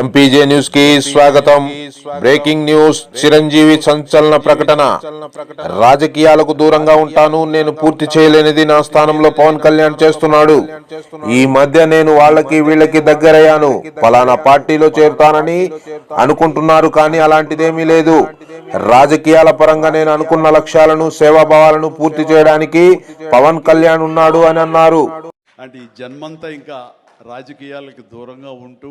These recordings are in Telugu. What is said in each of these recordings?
ఎంపీజే న్యూస్కి స్వాగతం. బ్రేకింగ్ న్యూస్ చిరంజీవి సంచలన ప్రకటన. రాజకీయాలకు దూరంగా ఉంటాను నేను పూర్తి చేయలేనిది నా స్థానంలో పవన్ కళ్యాణ్ చేస్తున్నాడు. ఈ మధ్య నేను వాళ్ళకి వీళ్ళకి దగ్గరయ్యాను. ఫలానా పార్టీలో చేరుతానని అనుకుంటున్నారు కానీ అలాంటిదేమీ లేదు. రాజకీయాల పరంగా నేను అనుకున్న లక్ష్యాలను సేవాభావాలను పూర్తి చేయడానికి పవన్ కళ్యాణ్ ఉన్నాడు అని అన్నారు. అంటే ఈ జన్మంతా ఇంకా రాజకీయాలకు దూరంగా ఉంటూ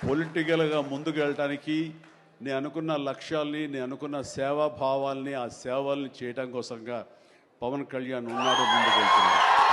పొలిటికల్గా ముందుకు వెళ్ళటానికి నేను అనుకున్న లక్ష్యాల్ని నేను అనుకున్న సేవా భావాల్ని ఆ సేవల్ని చేయడం కోసంగా పవన్ కళ్యాణ్ ఉన్నాడు ముందుకు వెళ్తున్నాడు